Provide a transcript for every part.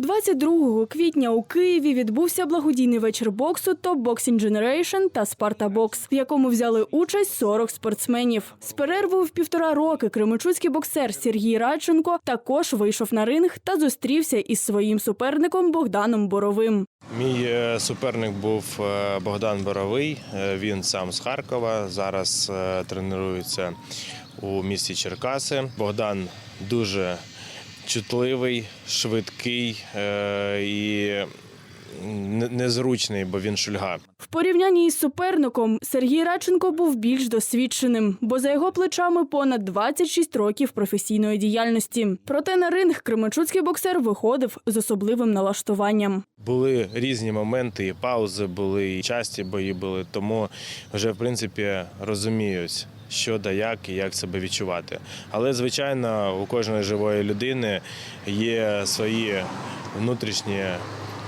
22 квітня у Києві відбувся благодійний вечір боксу Top Boxing Generation та Sparta Box, в якому взяли участь 40 спортсменів. З перервою в півтора роки кременчуцький боксер Сергій Радченко також вийшов на ринг та зустрівся із своїм суперником Богданом Боровим. Мій е, суперник був е, Богдан Боровий. Е, Він сам з Харкова. Зараз тренується у місті Черкаси. Богдан дуже чутливий, швидкий е, і незручний, бо він шульга. В порівнянні із суперником Сергій Радченко був більш досвідченим, бо за його плечами понад 26 років професійної діяльності. Проте на ринг кременчуцький боксер виходив з особливим налаштуванням. Були різні моменти, і паузи були, і часті бої були, тому вже в принципі розуміють, що да як і як себе відчувати. Але звичайно, у кожної живої людини є свої внутрішні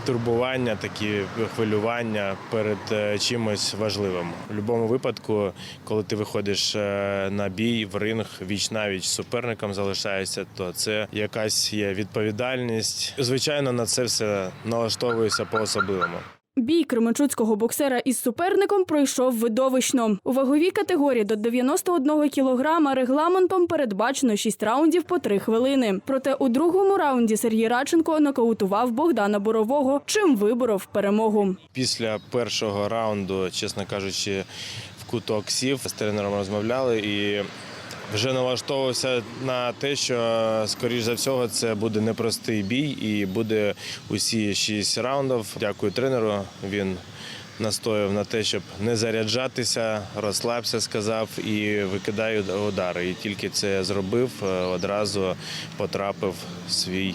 турбування, такі хвилювання перед е, чимось важливим. У будь-якому випадку, коли ти виходиш е, на бій в ринг віч навіч з суперником залишаєшся, то це якась є відповідальність. Звичайно, на це все налаштовуєшся по-особливому. Бій кременчуцького боксера із суперником пройшов видовищно. У ваговій категорії до 91 кілограма регламентом передбачено 6 раундів по 3 хвилини. Проте у другому раунді Сергій Радченко нокаутував Богдана Борового, чим виборов перемогу. Після першого раунду, чесно кажучи, в куток сів з тренером розмовляли і вже налаштовувався на те, що скоріш за всього це буде непростий бій і буде усі шість раундів. Дякую тренеру. Він настояв на те, щоб не заряджатися, розслабся, сказав і викидаю удари. І тільки це зробив, е, одразу потрапив свій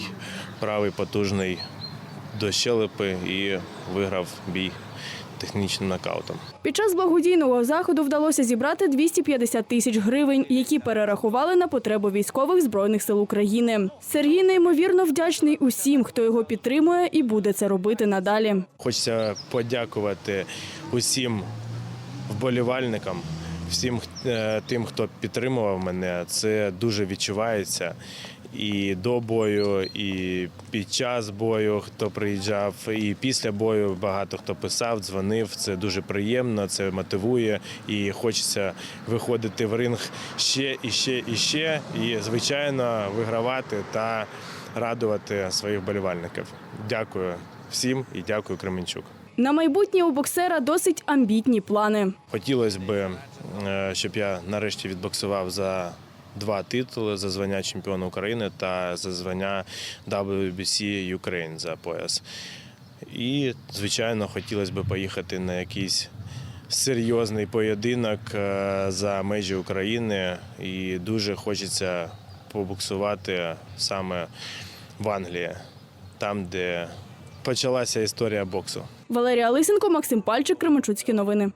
правий потужний до щелепи і виграв бій технічним нокаутом. Під час благодійного заходу вдалося зібрати 250 тисяч гривень, які перерахували на потребу військових збройних сил України. Сергій неймовірно вдячний усім, хто його підтримує і буде це робити надалі. Хочеться подякувати усім вболівальникам, всім е, тим, хто підтримував мене. Це дуже відчувається. І до бою, і під час бою, хто приїжджав, і після бою багато хто писав, дзвонив. Це дуже приємно, це мотивує і хочеться виходити в ринг ще і ще і ще, і звичайно вигравати та радувати своїх вболівальників. Дякую всім і дякую Кременчук. На майбутнє у боксера досить амбітні плани. Хотілося б, е, щоб я нарешті відбоксував за два титули за звання чемпіона України та за звання WBC Ukraine за пояс. І, звичайно, хотілося б поїхати на якийсь серйозний поєдинок е, за межі України. І дуже хочеться побоксувати саме в Англії, там, де почалася історія боксу. Валерія Лисенко, Максим Пальчик, Кременчуцькі новини.